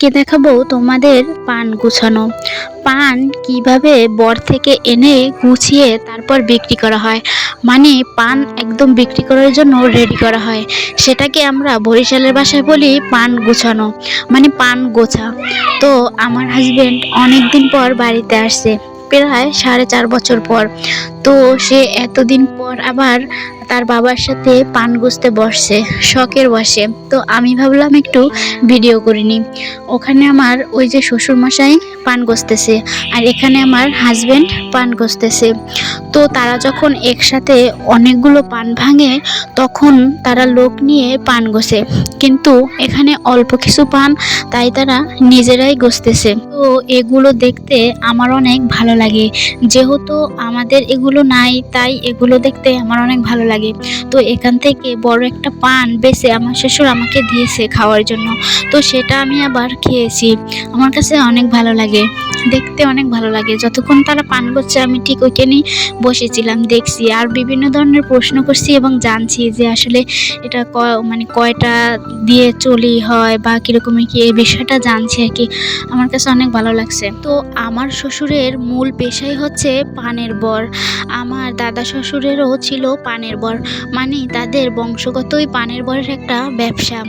আজকে দেখাবো তোমাদের পান গুছানো। পান কীভাবে বর থেকে এনে গুছিয়ে তারপর বিক্রি করা হয়। মানে পান একদম বিক্রি করার জন্য রেডি করা হয়। সেটাকে আমরা বরিশালের ভাষায় বলি পান গুছানো মানে পান গোছা। তো আমার হাজব্যান্ড অনেক দিন পর বাড়িতে আসছে, প্রায় সাড়ে চার বছর পর। তো সে এতদিন পর আবার তার বাবার সাথে পান গুছতে বসছে, শখের বসে। তো আমি ভাবলাম একটু ভিডিও করিনি ওখানে আমার ওই যে শ্বশুরমশাই পান গসতেছে আর এখানে আমার হাজব্যান্ড পান গসতেছে তো তারা যখন একসাথে অনেকগুলো পান ভাঙে, তখন তারা লোক নিয়ে পান গসে কিন্তু এখানে অল্প কিছু পান, তাই তারা নিজেরাই গসতেছে তো এগুলো দেখতে আমার অনেক ভালো লাগে। যেহেতু আমাদের এগুলো নাই, তাই এগুলো দেখতে আমার অনেক ভালো লাগে। তো এখান থেকে বড় একটা পান বেছে আমার শ্বশুর আমাকে দিয়েছে খাওয়ার জন্য। তো সেটা আমি আবার খেয়েছি। আমার কাছে অনেক ভালো লাগে। দেখতে অনেক ভালো লাগে। যতক্ষণ তারা পান করছে, আমি ঠিক ওইখানেই বসেছিলাম, দেখছি। আর বিভিন্ন ধরনের প্রশ্ন করছি এবং জানছি যে আসলে এটা ক- মানে কয়টা দিয়ে চলি হয় বা কীরকমই কি, এই বিষয়টা জানছি আর কি। আমার কাছে অনেক ভালো লাগছে। তো আমার শ্বশুরের মূল পেশাই হচ্ছে পানের বর। আমার দাদা শ্বশুরেরও ছিল পানের বর। মানে তাদের বংশগতই পানের বরের একটা ব্যবসা।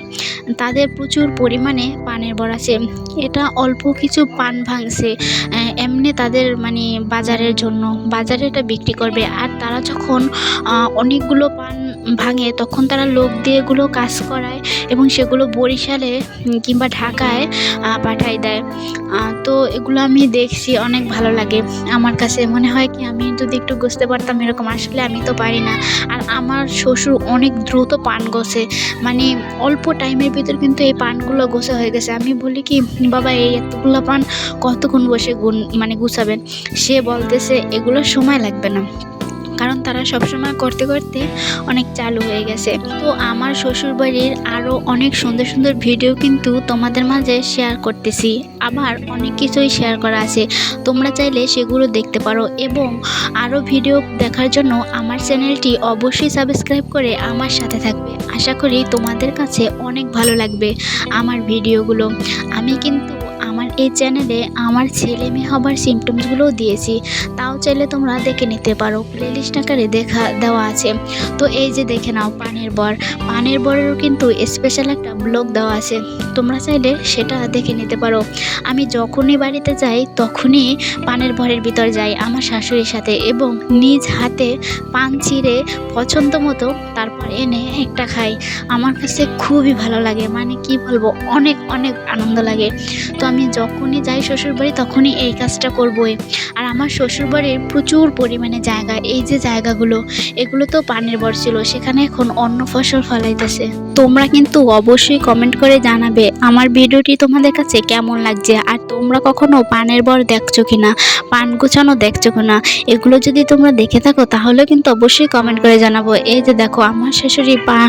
তাদের প্রচুর পরিমাণে পানের বর আছে। এটা অল্প কিছু পান ভাঙছে। এমনি তাদের মানে বাজারের জন্য। বাজারে এটা বিক্রি করবে। আর তারা যখন অনেকগুলো পান ভাঙে, তখন তারা লোক দিয়ে এগুলো কাজ করায় এবং সেগুলো বরিশালে কিংবা ঢাকায় পাঠায় দেয়। তো এগুলো আমি দেখছি, অনেক ভালো লাগে। আমার কাছে মনে হয় কি, আমি যদি একটু বুঝতে পারতাম এরকম, আসলে আমি তো পারি না। আর আমার শ্বশুর অনেক দ্রুত পান গোছে। মানে অল্প টাইমের ভিতর কিন্তু এই পানগুলো গোছা হয়ে গেছে। আমি বলি কি, বাবা, এই এতগুলো পান কতক্ষণ বসে গুন মানে গুছাবেন? সে বলতেছে, এগুলো সময় লাগবে না। কারণ তারা সবসময় করতে করতে অনেক চালু হয়ে গেছে। তো আমার শ্বশুর বাড়ির আরও অনেক সুন্দর সুন্দর ভিডিও কিন্তু তোমাদের মাঝে শেয়ার করতেছি। আবার অনেক কিছুই শেয়ার করা আছে। তোমরা চাইলে সেগুলো দেখতে পারো এবং আরও ভিডিও দেখার জন্য আমার চ্যানেলটি অবশ্যই সাবস্ক্রাইব করে আমার সাথে থাকবে। আশা করি তোমাদের কাছে অনেক ভালো লাগবে আমার ভিডিওগুলো। আমি কিন্তু আমার এই চ্যানেলে আমার ছেলে মেয়ে হবার সিমটমসগুলোও দিয়েছি। তাও চাইলে তোমরা দেখে নিতে পারো। প্লেলিস্ট আকারে দেখা, দেওয়া আছে। তো এই যে দেখে নাও, পানের বর। পানের বরেরও কিন্তু স্পেশাল একটা ব্লগ দেওয়া আছে। তোমরা চাইলে সেটা দেখে নিতে পারো। আমি যখনই বাড়িতে যাই, তখনই পানের বরের ভিতর যাই, আমার শাশুড়ির সাথে। এবং নিজ হাতে পান ছিঁড়ে পছন্দ মতো তারপর এনে একটা খাই। আমার কাছে খুবই ভালো লাগে। মানে কি বলব, অনেক অনেক আনন্দ লাগে। তো আমি যখনই যাই শ্বশুরবাড়ি, তখনই এই কাজটা করবই। আর আমার শ্বশুরবাড়ির প্রচুর পরিমাণে জায়গা। এই যে জায়গাগুলো, এগুলো তো পানির বর ছিল। সেখানে এখন অন্য ফসল ফলাইতেছে। তোমরা কিন্তু অবশ্যই কমেন্ট করে জানাবে আমার ভিডিওটি তোমাদের কাছে কেমন লাগছে আর তোমরা কখনো পানের বর দেখছ কিনা, পান গুছানো দেখছ কিনা, এগুলো যদি তোমরা দেখে থাকো তাহলে কিন্তু অবশ্যই কমেন্ট করে জানাব। এই যে দেখো, আমার শাশুড়ি পা,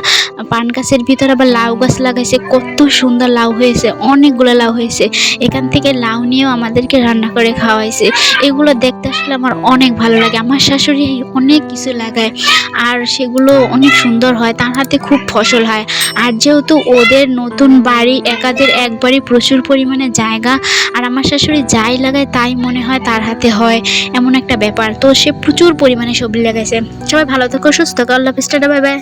পান গাছের ভিতরে আবার লাউ গাছ লাগাইছে, কত সুন্দর লাউ হয়েছে, অনেকগুলো লাউ হয়েছে। এখান থেকে লাউ নিয়েও আমাদেরকে রান্না করে খাওয়াইছে। এগুলো দেখতে আসলে আমার অনেক ভালো লাগে। আমার শাশুড়ি অনেক কিছু লাগায় আর সেগুলো অনেক সুন্দর হয়, তার হাতে খুব ফসল হয়। আর যেহেতু ওদের নতুন বাড়ি একাদের একবারই প্রচুর পরিমাণে জায়গা, আর আমার শাশুড়ি যাই লাগায় তাই মনে হয় তার হাতে হয়, এমন একটা ব্যাপার। তো সে প্রচুর পরিমাণে সবজি লাগাইছে। সবাই ভালো থাকো, সুস্থ থাকো। আল্লাহ পিস্টাটা বাই বাই।